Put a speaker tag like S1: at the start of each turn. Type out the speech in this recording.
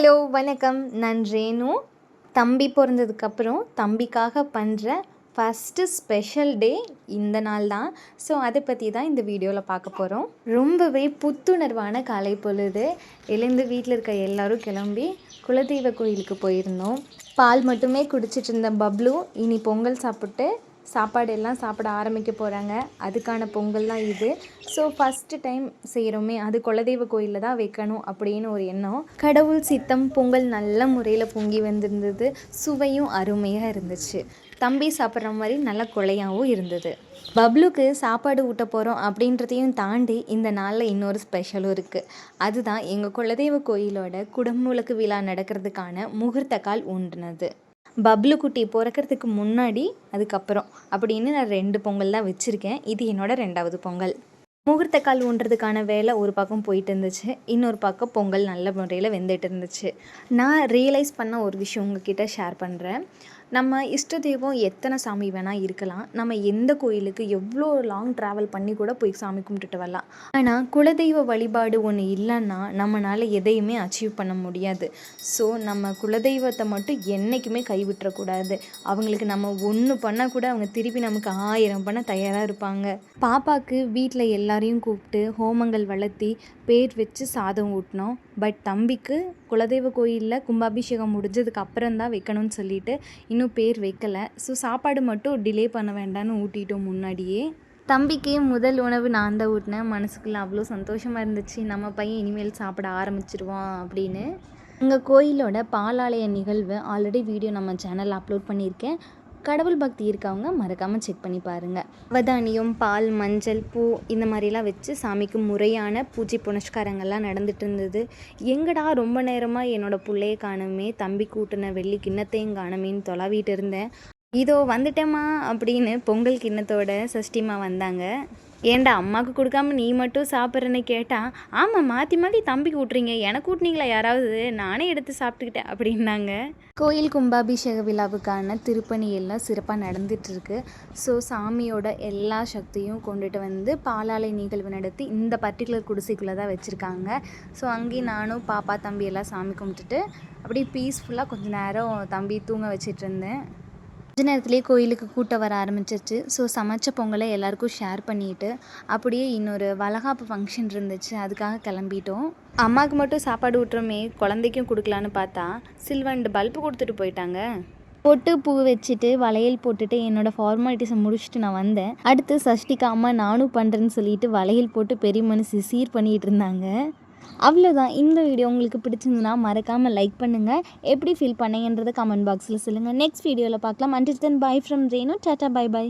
S1: Hello வணக்கம். நான் ரேணு. தம்பி பிறந்ததுக்கப்புறம் தம்பிக்காக பண்ணுற ஃபஸ்ட்டு ஸ்பெஷல் டே இந்த நாள் தான். ஸோ அதை பற்றி தான் இந்த வீடியோவில் பார்க்க போகிறோம் ரொம்பவே புத்துணர்வான காலை பொழுது. எழுந்து வீட்டில் இருக்க எல்லோரும் கிளம்பி குலதெய்வ கோயிலுக்கு போயிருந்தோம். பால் மட்டுமே குடிச்சிட்டு இருந்த பப்ளு இனி பொங்கல் சாப்பிட்டு சாப்பாடு எல்லாம் சாப்பிட ஆரம்பிக்க போகிறாங்க அதுக்கான பொங்கல் தான் இது. ஸோ ஃபஸ்ட்டு டைம் செய்கிறோமே அது குலதெய்வ கோயிலில் தான் வைக்கணும் அப்படின்னு ஒரு எண்ணம். கடவுள் சித்தம் பொங்கல் நல்ல முறையில் பொங்கி வந்திருந்தது. சுவையும் அருமையாக இருந்துச்சு. தம்பி சாப்பிட்ற மாதிரி நல்ல கொலையாகவும் இருந்தது. பப்ளுக்கு சாப்பாடு ஊட்ட போகிறோம் அப்படின்றதையும் தாண்டி இந்த நாளில் இன்னொரு ஸ்பெஷலும் இருக்குது அதுதான் எங்கள் குலதெய்வ கோயிலோட குடமுழுக்கு விழா நடக்கிறதுக்கான முகூர்த்த கால் ஊன்றினது பப்ளு குட்டி பிறக்கறதுக்கு முன்னாடி அதுக்கப்புறம். அப்படின்னு நான் ரெண்டு பொங்கல் தான் வச்சுருக்கேன். இது என்னோடய ரெண்டாவது பொங்கல். முகூர்த்த கால் ஊன்றதுக்கான வேலை ஒரு பக்கம் போயிட்டு இருந்துச்சு. இன்னொரு பக்கம் பொங்கல் நல்ல முறையில் வெந்துட்டு இருந்துச்சு. நான் ரியலைஸ் பண்ண ஒரு விஷயம் உங்ககிட்ட ஷேர் பண்ணுறேன் நம்ம இஷ்ட தெய்வம் எத்தனை சாமி வேணால் இருக்கலாம். நம்ம எந்த கோயிலுக்கு எவ்வளோ லாங் ட்ராவல் பண்ணி கூட போய் சாமி கும்பிட்டுட்டு வரலாம். ஆனால் குலதெய்வ வழிபாடு ஒன்று இல்லைன்னா நம்மளால் எதையுமே அச்சீவ் பண்ண முடியாது. ஸோ நம்ம குலதெய்வத்தை மட்டும் என்றைக்குமே கைவிட்டுறக்கூடாது. அவங்களுக்கு நம்ம ஒன்று பண்ணால் கூட அவங்க திருப்பி நமக்கு ஆயிரம் பண்ண தயாராக இருப்பாங்க. பாப்பாவுக்கு வீட்டில் எல்லாரையும் கூப்பிட்டு ஹோமங்கள் வளர்த்தி பேர் வச்சு சாதம் ஊட்டினோம். பட் தம்பிக்கு குலதெய்வ கோயிலில் கும்பாபிஷேகம் முடிஞ்சதுக்கு அப்புறம் தான் வைக்கணும்னு சொல்லிட்டு இன்னும் பேர் வைக்கலை. ஸோ சாப்பாடு மட்டும் டிலே பண்ண வேண்டாம்னு ஊட்டிட்டோம் முன்னாடியே. தம்பிக்கு முதல் உணவு நான் தான் ஊட்டினேன். மனசுக்குள்ள அவ்வளோ சந்தோஷமாக இருந்துச்சு. நம்ம பையன் இனிமேல் சாப்பிட ஆரம்பிச்சிருவான் அப்படின்னு. உங்கள் கோயிலோட பாலாலய நிகழ்வு ஆல்ரெடி வீடியோ நம்ம சேனலில் அப்லோட் பண்ணியிருக்கேன். கடவுள் பக்தி இருக்கவங்க மறக்காமல் செக் பண்ணி பாருங்கள் அவதானியம் பால் மஞ்சள் பூ இந்த மாதிரிலாம் வச்சு சாமிக்கு முறையான பூஜை புனஸ்காரங்கள்லாம் நடந்துட்டு இருந்தது. எங்கடா ரொம்ப நேரமாக என்னோடய பிள்ளையை காணுமே தம்பி கூட்டின வெள்ளி கிண்ணத்தையும் காணுமேன்னு தொலாவிட்டு இருந்தேன். இதோ வந்துட்டேம்மா அப்படின்னு பொங்கல் கிண்ணத்தோட சஷ்டிமா வந்தாங்க. ஏண்டா அம்மாவுக்கு கொடுக்காம நீ மட்டும் சாப்பிட்றேன்னு கேட்டால் ஆமாம் மாற்றி மாற்றி தம்பிக்கு விட்றீங்க எனக்கு கூட்டினீங்களா யாராவது? நானே எடுத்து சாப்பிட்டுக்கிட்டேன் அப்படின்னாங்க. கோயில் கும்பாபிஷேக விழாவுக்கான திருப்பணி எல்லாம் சிறப்பாக நடந்துகிட்ருக்கு ஸோ சாமியோட எல்லா சக்தியும் கொண்டுட்டு வந்து பாலாலை நிகழ்வு நடத்தி இந்த பர்டிகுலர் குடிசைக்குள்ளே தான் வச்சுருக்காங்க. ஸோ அங்கேயும் நானும் பாப்பா தம்பி எல்லாம் சாமி கும்பிட்டுட்டு அப்படியே பீஸ்ஃபுல்லாக கொஞ்சம் நேரம் தம்பி தூங்க வச்சிட்டு இருந்தேன். கொஞ்ச நேரத்துலேயே கோயிலுக்கு கூட்டம் வர ஆரம்பிச்சிருச்சு. ஸோ சமைச்ச பொங்கலை எல்லாருக்கும் ஷேர் பண்ணிட்டு அப்படியே இன்னொரு வளகாப்பு ஃபங்க்ஷன் இருந்துச்சு. அதுக்காக கிளம்பிட்டோம். அம்மாவுக்கு மட்டும் சாப்பாடு விட்டுறோமே குழந்தைக்கும் கொடுக்கலான்னு பார்த்தா சில்வண்டு பல்பு கொடுத்துட்டு போயிட்டாங்க. பொட்டு பூ வச்சுட்டு வளையல் போட்டுட்டு என்னோடய ஃபார்மாலிட்டிஸை முடிச்சுட்டு நான் வந்தேன். அடுத்து சஷ்டிக்கு அம்மா நானும் பண்ணுறேன்னு சொல்லிட்டு வளையல் போட்டு பெரிய மனுஷி சீர் பண்ணிகிட்டு இருந்தாங்க. அவ்வளோதான் இந்த வீடியோ உங்களுக்கு பிடிச்சிருந்துன்னா மறக்காமல் லைக் பண்ணுங்கள் எப்படி ஃபீல் பண்ணீங்கன்றதை கமெண்ட் பாக்ஸில் சொல்லுங்கள் நெக்ஸ்ட் வீடியோவில் பார்க்கலாம். Until then bye from Renu tata bye bye